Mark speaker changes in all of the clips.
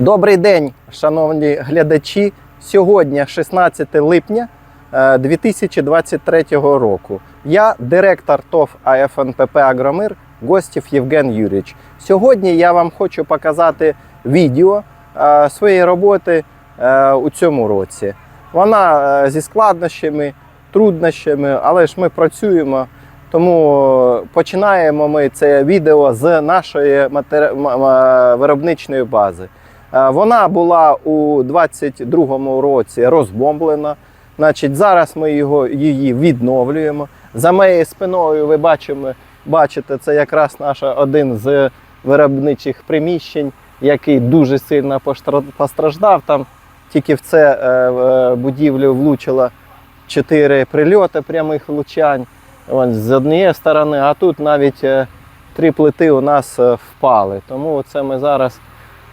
Speaker 1: Добрий день, шановні глядачі. Сьогодні 16 липня е, 2023 року. Я директор ТОВ АФНПП Агромир Гостів Євген Юрійович. Сьогодні я вам хочу показати відео е, своєї роботи е, у цьому році. Вона е, зі складнощами, труднощами, але ж ми працюємо. Тому починаємо ми це відео з нашої виробничної бази. Е, Вона була у 22-му році розбомблена. Значить, зараз ми його, її відновлюємо. За моєю спиною ви бачимо, бачите, це якраз наш один з виробничих приміщень, який дуже сильно постраждав. Там тільки в це е, е, будівлю влучило чотири прильоти прямих влучань Вон, з однієї сторони, а тут навіть три плити у нас впали. Тому це ми зараз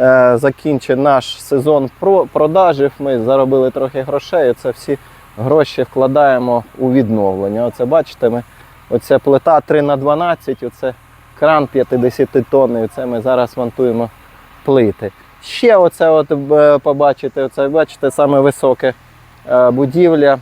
Speaker 1: е, закінчимо наш сезон про- продажів. Ми заробили трохи грошей. Це всі гроші вкладаємо у відновлення. Оце бачите, ми оця плита 3 на 12, оце кран 50 тонний. Це ми зараз монтуємо плити. Ще оце от е, побачите, оце бачите, саме високе е, будівля.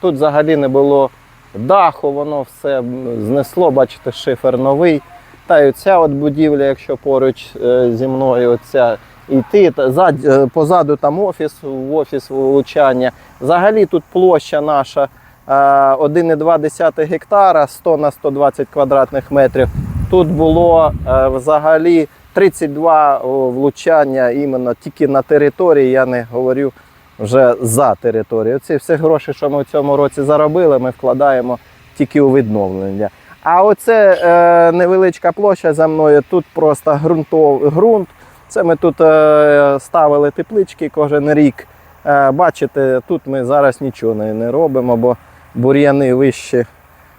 Speaker 1: Тут взагалі не було даху, воно все знесло, бачите, шифер новий. Та й оця от будівля, якщо поруч е, зі мною, оця йти, е, позаду там офіс, офіс влучання. Взагалі тут площа наша е, 1,2 гектара, 100 на 120 квадратних метрів. Тут було е, взагалі 32 влучання іменно тільки на території, я не говорю вже за територією. Ці всі гроші, що ми в цьому році заробили, ми вкладаємо тільки у відновлення. А оце е, невеличка площа за мною, тут просто ґрунтов, ґрунт. Це ми тут е, ставили теплички кожен рік. Е, бачите, тут ми зараз нічого не, не робимо, бо бур'яни вищі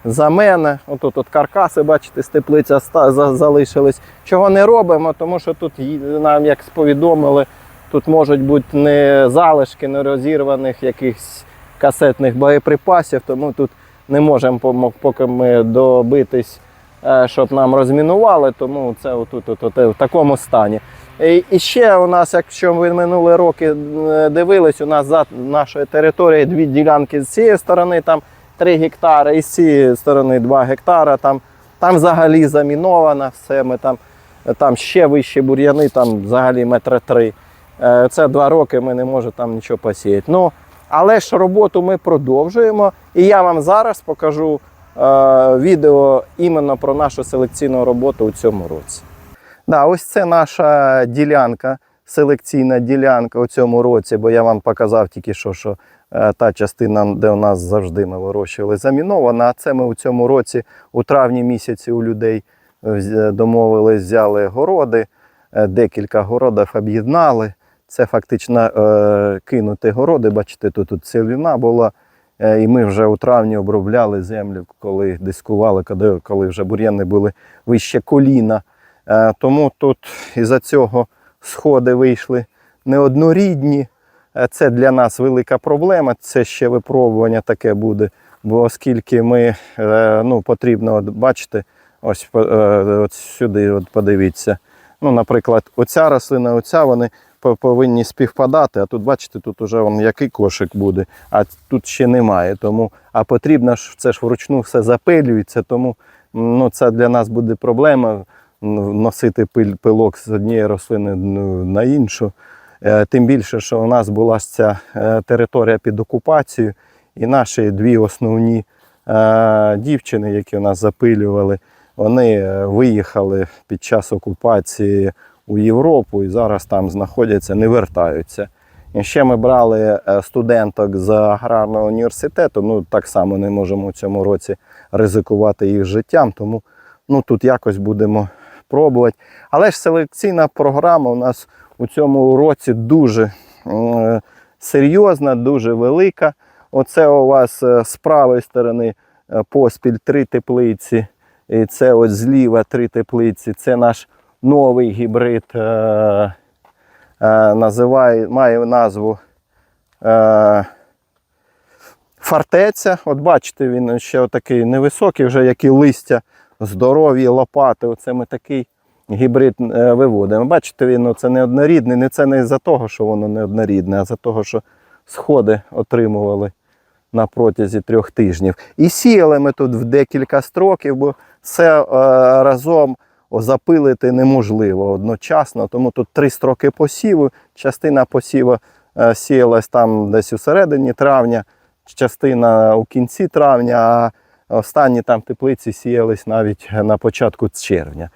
Speaker 1: за мене. Отут от каркаси, бачите, з теплиця залишились. Чого не робимо, тому що тут нам, як повідомили, тут можуть бути не залишки нерозірваних якихось касетних боєприпасів, тому тут не можемо поки ми добитись, е, щоб нам розмінували, тому це отут, от, от, в такому стані. І, ще у нас, якщо ви минулі роки е, дивились, у нас за нашою територією дві ділянки з цієї сторони, там 3 гектари, і з цієї сторони 2 гектара. Там, там взагалі заміновано все. Ми там, там ще вищі бур'яни, там взагалі метри три. Е, Це два роки ми не можемо там нічого посіяти. Ну, але ж роботу ми продовжуємо. І я вам зараз покажу е, відео іменно про нашу селекційну роботу у цьому році. Да, ось це наша ділянка, селекційна ділянка у цьому році, бо я вам показав тільки що, що е, та частина, де у нас завжди ми вирощували, замінована. А це ми у цьому році, у травні місяці, у людей е, домовились, взяли городи, е, декілька городів об'єднали. Це фактично е, кинути городи. Бачите, тут, тут ціліна була. Е, І ми вже у травні обробляли землю, коли дискували, коли, коли вже бур'яни були вище коліна. Е, Тому тут із-за цього сходи вийшли неоднорідні. Е, Це для нас велика проблема. Це ще випробування таке буде. Бо оскільки ми е, ну, потрібно, от, бачите, ось е, от сюди от подивіться. Ну, наприклад, оця рослина, оця вони повинні співпадати, а тут, бачите, тут уже вон, який кошик буде, а тут ще немає. Тому, а потрібно ж це ж вручну все запилюється, тому ну, це для нас буде проблема носити пиль, пилок з однієї рослини на іншу. Е, Тим більше, що у нас була ця е, територія під окупацією, і наші дві основні е, дівчини, які у нас запилювали, вони виїхали під час окупації у Європу і зараз там знаходяться, не вертаються. І ще ми брали е, студенток з аграрного університету. Ну так само не можемо у цьому році ризикувати їх життям, тому ну, тут якось будемо пробувати. Але ж селекційна програма у нас у цьому році дуже е, серйозна, дуже велика. Оце у вас е, з правої сторони е, поспіль три теплиці, і це от зліва три теплиці. Це наш новий гібрид. Е, е, називає, має назву е, фортеця. От бачите, він ще такий невисокий, вже які листя здорові лопати. Оце ми такий гібрид е, виводимо. Бачите, він ну, це не однорідний, не це не за того, що воно не однорідне, а за того, що сходи отримували на протязі трьох тижнів. І сіяли ми тут в декілька строків, бо все е, разом запилити неможливо одночасно. Тому тут три строки посіву. Частина посіву е, сіялась там десь у середині травня, частина у кінці травня, а останні там теплиці сіялись навіть на початку червня.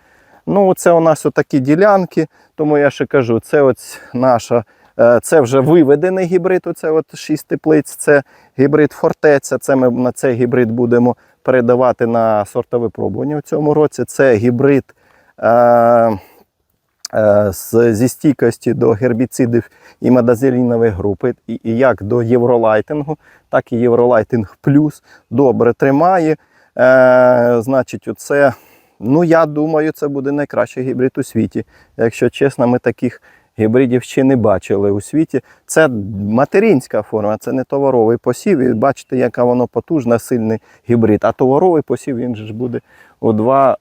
Speaker 1: Ну, це у нас отакі ділянки, тому я ще кажу, це ось наша, е, це вже виведений гібрид, оце от 6 теплиць, це гібрид фортеця. Це ми на цей гібрид будемо передавати на сортове випробування в цьому році. Це гібрид зі стійкості до гербіцидів і мадазелінової групи, і як до євролайтингу, так і євролайтинг плюс добре тримає. Е, значить, оце, ну я думаю, це буде найкращий гібрид у світі. Якщо чесно, ми таких гібридів ще не бачили у світі. Це материнська форма, це не товаровий посів. І бачите, яка воно потужна, сильний гібрид. А товаровий посів він ж буде у два е,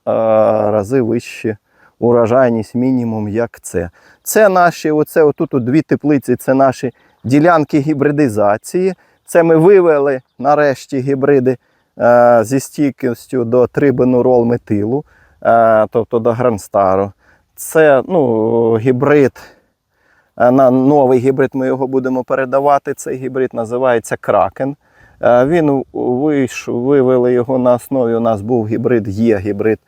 Speaker 1: рази вище урожайність мінімум, як це. Це наші, оце отут от дві теплиці, це наші ділянки гібридизації. Це ми вивели нарешті гібриди е, зі стійкістю до трибенурол метилу, е, тобто до гранстару. Це ну, гібрид, на новий гібрид ми його будемо передавати. Цей гібрид називається Кракен. Е, Він вийшов, вивели його на основі. У нас був гібрид, є гібрид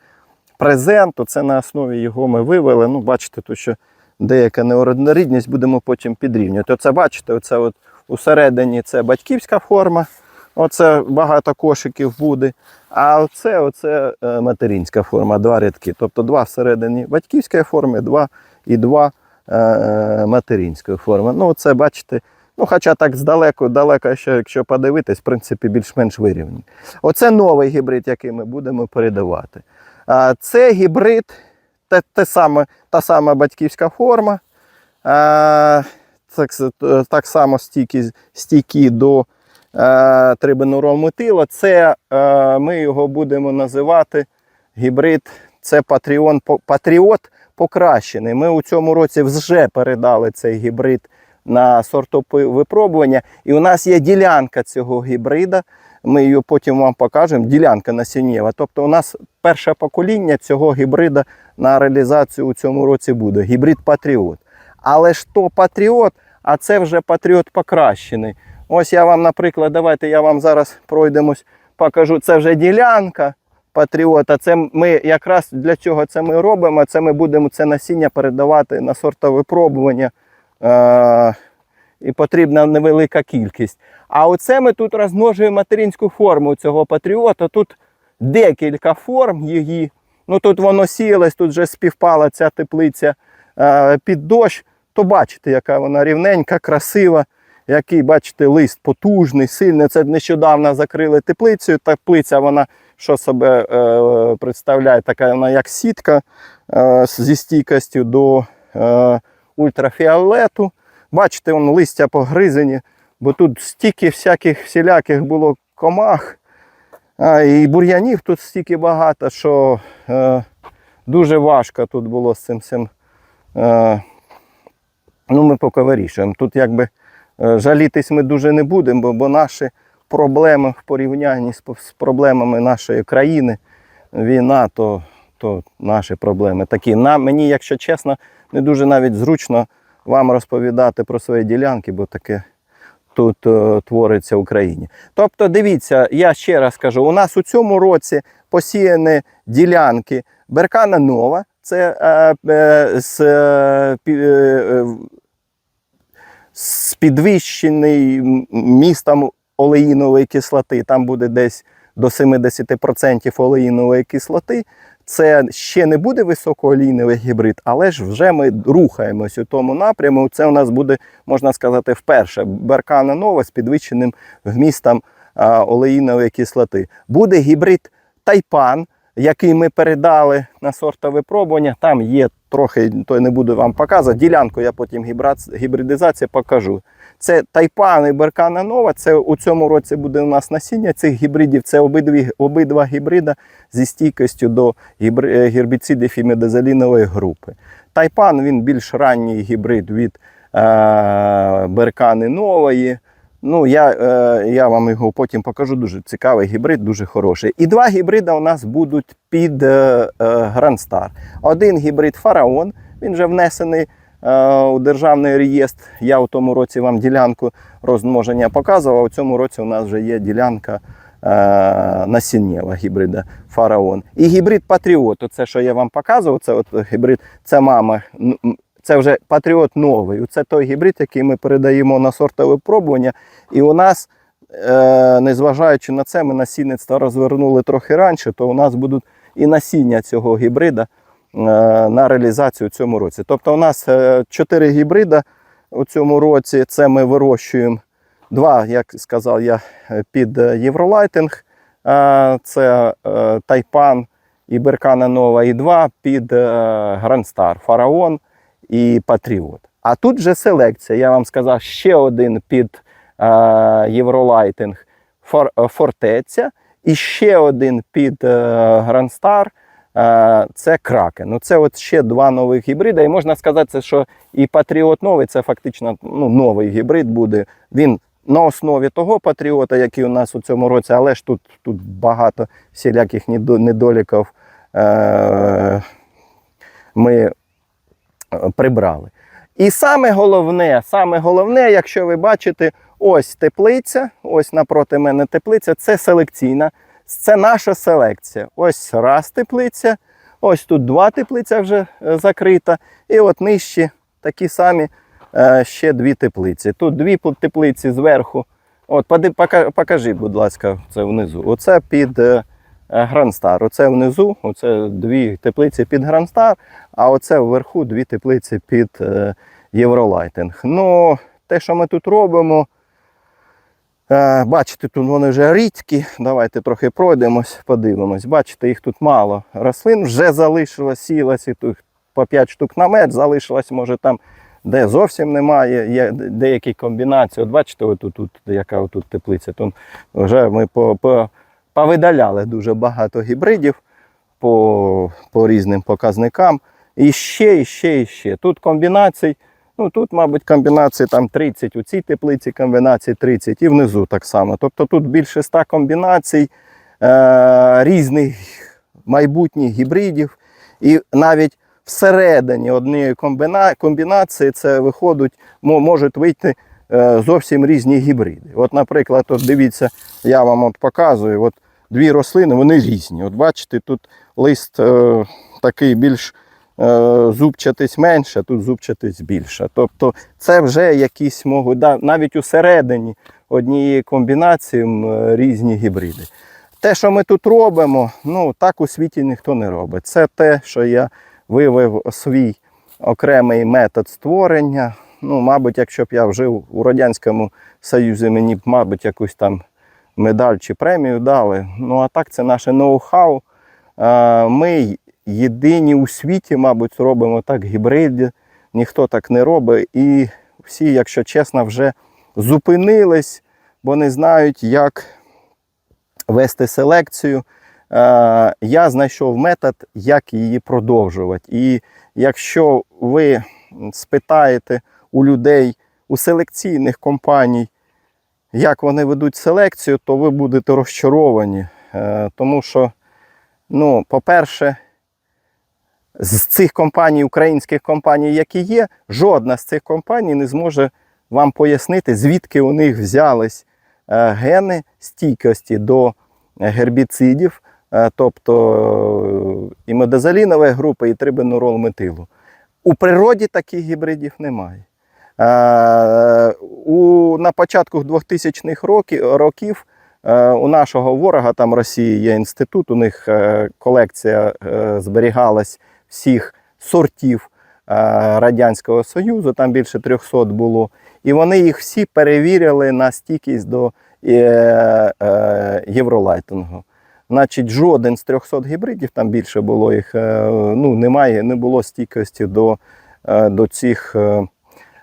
Speaker 1: презенту. Це на основі його ми вивели. Ну, бачите, то що деяка неоднорідність будемо потім підрівнювати. Оце бачите, оце от усередині це батьківська форма. Оце багато кошиків буде. А оце, оце е, материнська форма, два рядки. Тобто два всередині батьківської форми, два і два е, материнської форми. Ну, це бачите, ну, хоча так здалеку, далеко, ще, якщо подивитись, в принципі, більш-менш вирівняні. Оце новий гібрид, який ми будемо передавати. Це гібрид, те, те саме, та сама батьківська форма. Так, е, так само стійкі, стійкі до е, трибенуролметила. Це е, ми його будемо називати гібрид. Це Патріон, Патріот покращений. Ми у цьому році вже передали цей гібрид на сортовипробування. І у нас є ділянка цього гібрида. Ми її потім вам покажемо. Ділянка насіннєва. Тобто у нас перше покоління цього гібрида на реалізацію у цьому році буде. Гібрид Патріот. Але ж то Патріот, а це вже Патріот покращений. Ось я вам, наприклад, давайте я вам зараз пройдемось, покажу. Це вже ділянка Патріота. Це ми якраз для чого це ми робимо. Це ми будемо це насіння передавати на сортове випробування. Е- і потрібна невелика кількість. А оце ми тут розмножуємо материнську форму цього патріота. Тут декілька форм її. Ну тут воно сіялось, тут вже співпала ця теплиця під дощ. То бачите, яка вона рівненька, красива, який, бачите, лист потужний, сильний. Це нещодавно закрили теплицю. Теплиця, вона що себе е, представляє, така вона як сітка е, зі стійкістю до е, ультрафіолету. Бачите, вон листя погризені, бо тут стільки всяких всіляких було комах. А, і бур'янів тут стільки багато, що е, дуже важко тут було з цим всім. Е, ну, ми поки вирішуємо. Тут якби е, жалітись ми дуже не будемо, бо, бо наші проблеми в порівнянні з, проблемами нашої країни, війна, то, то наші проблеми такі. На, мені, якщо чесно, не дуже навіть зручно вам розповідати про свої ділянки, бо таке тут е, твориться в Україні. Тобто, дивіться, я ще раз кажу: у нас у цьому році посіяні ділянки Беркана Нова. Це е, е, з, е, е, е, з підвищений містом олеїнової кислоти. Там буде десь до 70% олеїнової кислоти. Це ще не буде високоолійний гібрид, але ж вже ми рухаємось у тому напряму. Це у нас буде, можна сказати, вперше беркана нова з підвищеним вмістом олеїнової кислоти. Буде гібрид Тайпан. який ми передали на сортове випробування, там є трохи, то я не буду вам показувати. Ділянку я потім гібрид- гібридизація покажу. Це Тайпан і Беркана Нова. Це у цьому році буде у нас насіння цих гібридів. Це обидві, обидва гібрида зі стійкістю до е, гербіцидів і медозалінової групи. Тайпан він більш ранній гібрид від е, Беркани Нової. Ну, я, е, я вам його потім покажу. Дуже цікавий гібрид, дуже хороший. І два гібрида у нас будуть під е, е, Star. Один гібрид Фараон, він вже внесений у державний реєстр. Я у тому році вам ділянку розмноження показував. а У цьому році у нас вже є ділянка е, насіннєва гібрида Фараон. І гібрид Патріот. Оце, що я вам показував, це от гібрид, це мама. Це вже Патріот новий. Це той гібрид, який ми передаємо на сортове випробування. І у нас, е, незважаючи на це, ми насінництво розвернули трохи раніше, то у нас будуть і насіння цього гібрида е, на реалізацію у цьому році. Тобто у нас е, чотири гібрида у цьому році. Це ми вирощуємо два, як сказав я, е, під е, Євролайтинг. Е, Це е, Тайпан і Беркана Нова, і два під е, Грандстар, Фараон і Патріот. А тут же селекція. Я вам сказав, ще один під е, Євролайтинг Фор, е, Фортеця, і ще один під е, Грандстар. Е, Це Кракен. Ну, це от ще два нових гібрида. І можна сказати, що і Патріот новий це фактично ну, новий гібрид буде. Він на основі того патріота, який у нас у цьому році, але ж тут, тут багато всіляких недоліків е, ми е, прибрали. І саме головне, саме головне, якщо ви бачите, ось теплиця, ось напроти мене теплиця, це селекційна, це наша селекція. Ось раз теплиця, ось тут два теплиця вже е, закрита, і от нижче такі самі е, ще дві теплиці. Тут дві пл- теплиці зверху. От, поди- пока- покажи, будь ласка, це внизу. Оце під е, е, Грандстар. Оце внизу, оце дві теплиці під Грандстар, а оце вверху дві теплиці під Євролайтинг. Ну, те, що ми тут робимо, бачите, тут вони вже рідкі. Давайте трохи пройдемось, подивимось. Бачите, їх тут мало рослин, вже залишилось, сілося тут по 5 штук на метр, залишилось, може там. Де зовсім немає, є деякі комбінації. От бачите, отут, тут, яка отут теплиця. Тут вже ми по, по, повидаляли дуже багато гібридів по, по різним показникам. І ще, і ще, і ще. Тут комбінацій, ну тут, мабуть, комбінацій там 30, у цій теплиці комбінацій 30 і внизу так само. Тобто тут більше 100 комбінацій е, різних майбутніх гібридів. І навіть всередині однієї комбіна... комбінації це виходить, мо- можуть вийти е, зовсім різні гібриди. От, наприклад, от дивіться, я вам от показую, от дві рослини, вони різні. От бачите, тут лист е, такий більш зубчатись менше, тут зубчатись більше. Тобто це вже якісь можуть, да, навіть усередині однієї комбінації е, різні гібриди. Те, що ми тут робимо, ну так у світі ніхто не робить. Це те, що я вивив свій окремий метод створення. Ну, мабуть, якщо б я жив у Радянському Союзі, мені б, мабуть, якусь там медаль чи премію дали. Ну, а так це наше ноу-хау. Е, Ми єдині у світі, мабуть, робимо так гібриди, ніхто так не робить. І всі, якщо чесно, вже зупинились, бо не знають, як вести селекцію. Е, Я знайшов метод, як її продовжувати. І якщо ви спитаєте у людей, у селекційних компаній, як вони ведуть селекцію, то ви будете розчаровані. Е, Тому що, ну, по-перше, з цих компаній, українських компаній, які є, жодна з цих компаній не зможе вам пояснити, звідки у них взялись е, гени стійкості до гербіцидів, е, тобто і медозалінової групи, і трибенурол метилу. У природі таких гібридів немає. Е, у, на початку 2000-х років, у нашого ворога, там Росії є інститут, у них колекція зберігалась всіх сортів е, Радянського Союзу, там більше 300 було. І вони їх всі перевірили на стійкість до е, е, євролайтингу. Значить, жоден з 300 гібридів, там більше було їх, ну, немає, не було стійкості до, до цих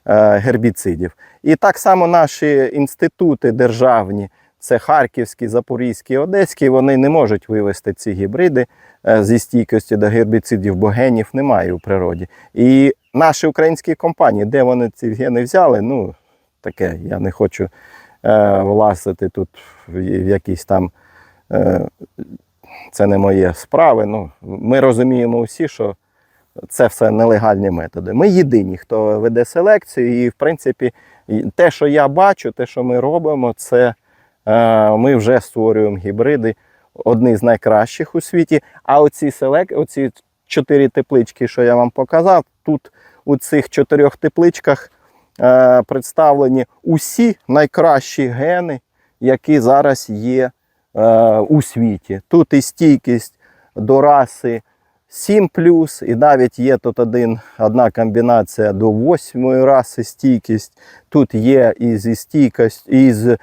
Speaker 1: гербіцидів. І так само наші інститути державні, це Харківський, Запорізький, Одеський, вони не можуть вивести ці гібриди зі стійкості до гербіцидів, бо генів немає у природі. І наші українські компанії, де вони ці гени взяли, ну таке, я не хочу е, влазити тут в, якісь там. Е, це не моє справи. Ну, ми розуміємо всі, що це все нелегальні методи. Ми єдині, хто веде селекцію, і в принципі, те, що я бачу, те, що ми робимо, це е, ми вже створюємо гібриди, одні з найкращих у світі. А оці селек, оці чотири теплички, що я вам показав, тут у цих чотирьох тепличках е, представлені усі найкращі гени, які зараз є е, у світі. Тут і стійкість до раси 7 і навіть є тут один, одна комбінація до 8 раси стійкість. Тут є і зі стійкість, і з,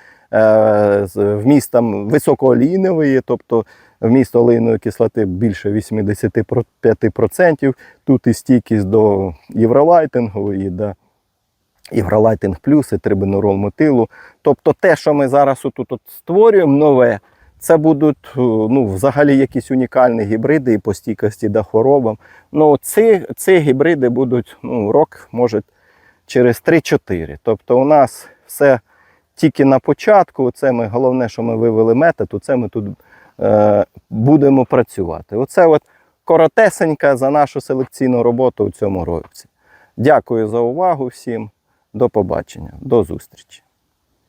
Speaker 1: вмістом високоолійнової, тобто вміст олійної кислоти більше 85%. Тут і стійкість до євролайтингу, і до Євролайтинг плюс, і трибенурол метилу. Тобто те, що ми зараз отут от створюємо нове, це будуть е, ну, взагалі якісь унікальні гібриди і по стійкості до хворобам. Ну, ці, ці гібриди будуть ну, рок, може, через 3-4. Тобто у нас все тільки на початку. Це ми, головне, що ми вивели метод, це ми тут е, будемо працювати. Оце от коротесенька за нашу селекційну роботу у цьому році. Дякую за увагу всім. До побачення, до зустрічі.